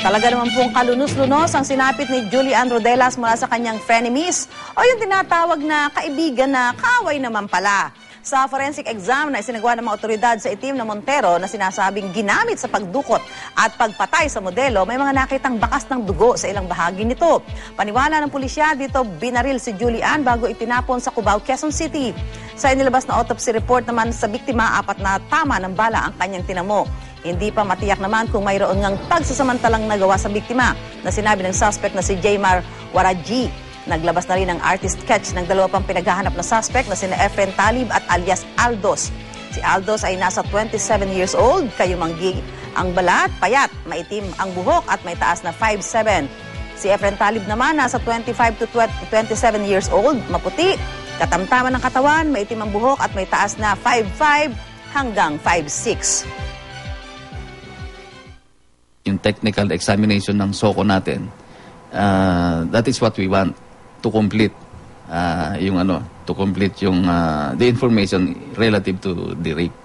Talaga naman pong kalunos-lunos ang sinapit ni Julian Rodelas mula sa kanyang frenemies o yung tinatawag na kaibigan na kaaway naman pala. Sa forensic exam na isinagawa ng mga otoridad sa itim na Montero na sinasabing ginamit sa pagdukot at pagpatay sa modelo, may mga nakitang bakas ng dugo sa ilang bahagi nito. Paniwala ng pulisya dito, binaril si Julian bago itinapon sa Cubao, Quezon City. Sa inilabas na autopsy report naman sa biktima, apat na tama ng bala ang kanyang tinamo. Hindi pa matiyak naman kung mayroon ngang pagsasamantalang nagawa sa biktima na sinabi ng suspect na si Jaymar Waraji. Naglabas na rin ang artist sketch ng dalawa pang pinaghahanap na suspect na sina Efren Talib at alias Aldos. Si Aldos ay nasa 27 years old, kayumanggi ang balat, payat, maitim ang buhok at may taas na 5'7". Si Efren Talib naman nasa 25 to 27 years old, maputi, katamtaman ng katawan, maitim ang buhok at may taas na 5'5 hanggang 5'6". Technical examination ng SOCO natin, uh, that is what we want to complete uh, yung ano, to complete yung uh, the information relative to the rape.